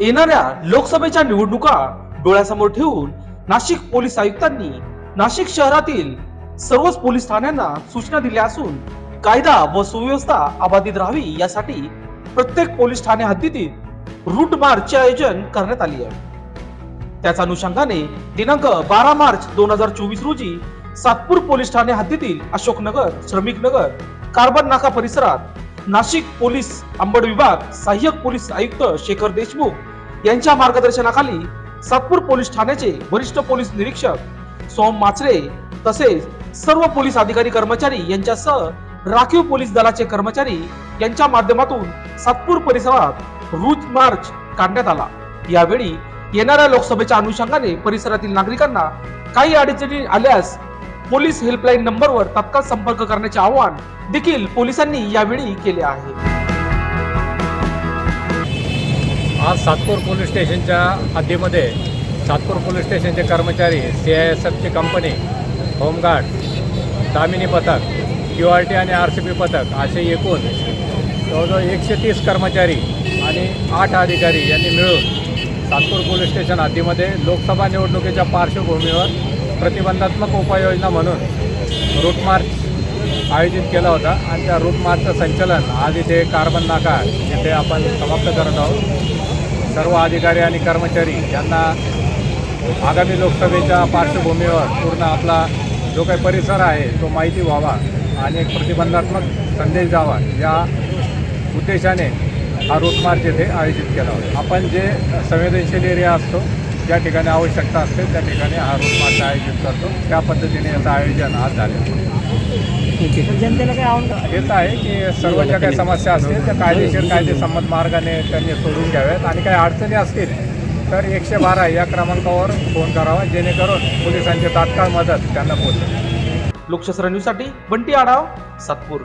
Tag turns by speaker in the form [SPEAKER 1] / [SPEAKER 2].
[SPEAKER 1] येणाऱ्या लोकसभेच्या निवडणुका डोळ्यासमोर ठेवून नाशिक पोलीस आयुक्तांनी नाशिक शहरातील सर्वच पोलीस ठाण्यांना सूचना दिल्या असून कायदा व सुव्यवस्था अबाधित राहावी यासाठी प्रत्येक पोलीस ठाणे हद्दीतील रूट मार्चचे आयोजन करण्यात आले आहे. त्याच अनुषंगाने दिनांक बारा मार्च दोन हजार चोवीस रोजी सातपूर पोलीस ठाणे हद्दीतील अशोकनगर श्रमिक नगर कार्बन नाका परिसरात नाशिक पोलीस अंबड विभाग सहाय्यक पोलीस आयुक्त शेखर देशमुख यांच्या मार्गदर्शनाखाली सातपूर पोलीस ठाण्याचे वरिष्ठ पोलीस निरीक्षक सोम माचरे तसेच सर्व पोलीस अधिकारी कर्मचारी यांच्यासह राखीव पोलीस दलाचे कर्मचारी यांच्या माध्यमातून सातपूर परिसरात रूज मार्च काढण्यात आला. यावेळी येणाऱ्या लोकसभेच्या अनुषंगाने परिसरातील नागरिकांना काही अडचणी आल्यास पोलीस हेल्पलाईन नंबरवर तत्काळ संपर्क करण्याचे आवाहन देखील पोलिसांनी यावेळी केले आहे.
[SPEAKER 2] आज सातपूर पोलीस स्टेशनच्या हद्दीमध्ये सातपूर पोलीस स्टेशनचे कर्मचारी सी आय एस एफची कंपनी होमगार्ड दामिनी पथक क्यू आर टी आणि आर सी बी पथक असे एकूण जवळजवळ एकशे तीस कर्मचारी आणि आठ अधिकारी यांनी मिळून सातपूर पोलीस स्टेशन हद्दीमध्ये लोकसभा निवडणुकीच्या पार्श्वभूमीवर प्रतिबंधात्मक उपाययोजना म्हणून रूट मार्च आयोजित केला होता. आणि त्या रूट मार्चचं संचलन आज इथे कार्बन नाका इथे आपण समाप्त करत आहोत. सर्व अधिकारी आणि कर्मचारी यांना आगामी लोकसभेच्या पार्श्वभूमीवर पूर्ण आपला जो काही परिसर आहे तो माहिती व्हावा आणि एक प्रतिबंधात्मक संदेश द्यावा. या उद्देशाने हा रूट मार्च येथे आयोजित केला होता. आपण जे संवेदनशील एरिया असतो ज्या ठिकाणी आवश्यकता असते त्या ठिकाणी हा रूट मार्च आयोजित करतो. त्या पद्धतीने याचं आयोजन आज
[SPEAKER 3] जनतेला काय आव्हान
[SPEAKER 2] हेच आहे की सर्व ज्या काही समस्या असतील त्या कायदेशीर कायदेसंमत मार्गाने त्यांनी सोडून घ्याव्यात आणि काही अडचणी असतील तर एकशे बारा या क्रमांकावर फोन करावा जेणेकरून पोलिसांची तात्काळ मदत त्यांना पोहोचेल.
[SPEAKER 1] लोकशास्त्र न्यूजसाठी बंटी आढाव सातपूर.